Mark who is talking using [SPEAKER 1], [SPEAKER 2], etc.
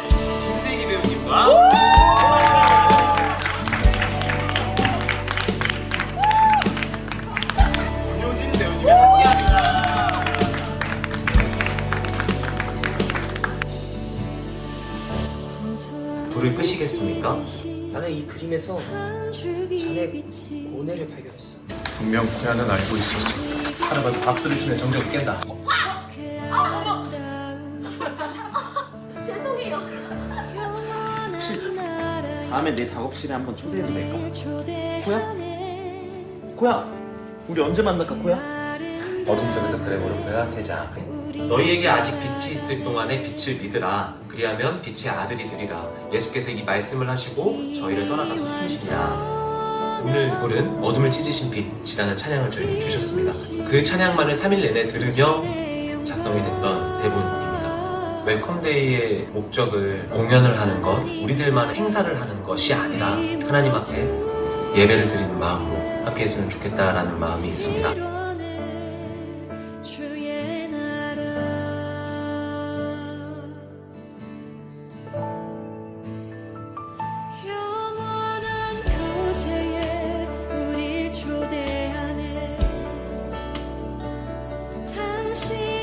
[SPEAKER 1] 김슬기 배우님과 전효진 배우님이 함께합니다. 불을 끄시겠습니까?
[SPEAKER 2] 나는 이 그림에서 자네 고뇌를 발견했어.
[SPEAKER 3] 분명 고야는 알고 있었어.
[SPEAKER 1] 할아버지 박수를 치면 정적을 깬다. 다음에 내 작업실에 한번 초대해도 될까? 코야? 코야, 우리 언제 만날까, 코야? 어둠 속에서 그래 보는 거야, 대장. 너희에게 아직 빛이 있을 동안에 빛을 믿으라. 그리하면 빛의 아들이 되리라. 예수께서 이 말씀을 하시고 저희를 떠나가서 숨으시냐. 오늘 불은 어둠을 찢으신 빛이라는 찬양을 저희는 주셨습니다. 그 찬양만을 3일 내내 들으며 작성이 됐던 대본입니다. 웰컴데이의 목적을 공연을 하는 것, 우리들만 행사를 하는 것이 아니라 하나님 앞에 예배를 드리는 마음으로 함께 했으면 좋겠다라는 마음이 있습니다. 心。